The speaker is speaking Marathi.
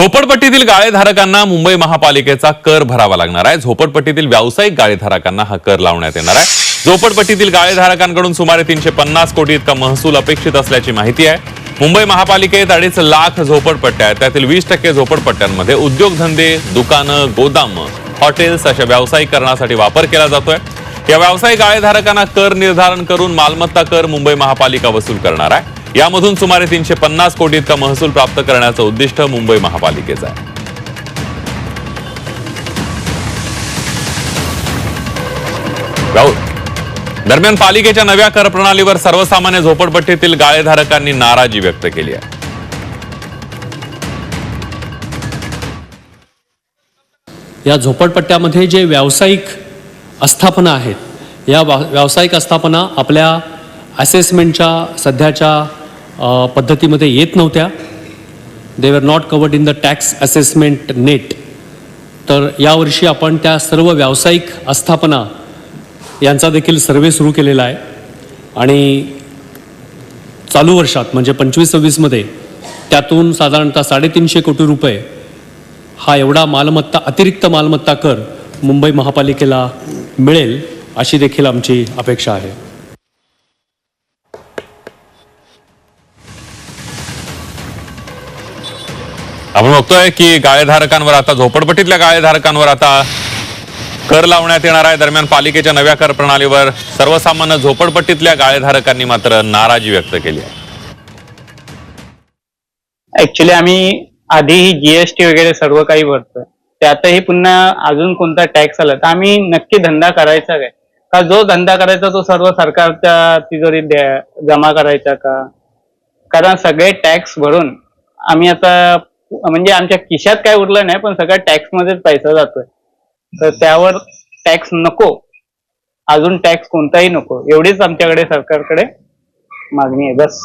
झोपडपट्टीतील गाळेधारकांना मुंबई महापालिकेचा कर भरावा लागणार आहे. झोपडपट्टीतील व्यावसायिक गाळेधारकांना हा कर लावण्यात येणार आहे. झोपडपट्टीतील गाळेधारकांकडून सुमारे तीनशे पन्नास कोटी इतका महसूल अपेक्षित असल्याची माहिती आहे. मुंबई महापालिकेत अडीच लाख झोपडपट्ट्या आहेत. त्यातील वीस टक्के झोपडपट्ट्यांमध्ये उद्योगधंदे दुकानं गोदाम हॉटेल्स अशा व्यावसायिकरणासाठी वापर केला जातोय. या व्यावसायिक गाळेधारकांना कर निर्धारण करून मालमत्ता कर मुंबई महापालिका वसूल करणार आहे. यामधून सुमारे तीनशे पन्नास कोटी इतका महसूल प्राप्त करण्याचं उद्दिष्ट मुंबई महापालिकेचं आहे. राहुल दरम्यान पालिकेच्या नव्या कर प्रणालीवर सर्वसामान्य झोपडपट्टीतील गाळेधारकांनी नाराजी व्यक्त केली आहे. या झोपडपट्ट्यामध्ये जे व्यावसायिक आस्थापना आहेत या व्यावसायिक आस्थापना आपल्या असेसमेंटच्या सध्याच्या पद्धतीमध्ये येत नव्हत्या. They were not covered in the tax assessment net तर यावर्षी आपण त्या सर्व व्यावसायिक आस्थापना यांचा देखील सर्वे सुरू केलेला आहे. आणि चालू वर्षात म्हणजे पंचवीस सव्वीसमध्ये त्यातून साधारणतः साडेतीनशे कोटी रुपये हा एवढा मालमत्ता अतिरिक्त मालमत्ता कर मुंबई महापालिकेला मिळेल अशी देखील आमची अपेक्षा आहे. आपण बघतोय की गाळेधारकांवर आता झोपडपट्टीतल्या गाळेधारकांवर आता कर लावण्यात येणार आहे. दरम्यान पालिकेच्या नव्या कर प्रणालीवर सर्वसामान्य झोपडपट्टीतल्या गाळेधारकांनी मात्र नाराजी व्यक्त केली आहे. ऍक्च्युली आम्ही आधी जीएसटी वगैरे सर्व काही भरतोय. त्यातही पुन्हा अजून कोणता टॅक्स आला तर आम्ही नक्की धंदा करायचा काय? का जो धंदा करायचा तो सर्व सरकारच्या तिजोरीत द्या जमा करायचा का? कारण सगळे टॅक्स भरून आम्ही आता म्हणजे आमच्या खिशात काय उरलं नाही पण सगळ्या टॅक्स मध्येच पैसा जातोय. तर त्यावर टॅक्स नको. अजून टॅक्स कोणताही नको. एवढीच आमच्याकडे सरकारकडे मागणी आहे. बस.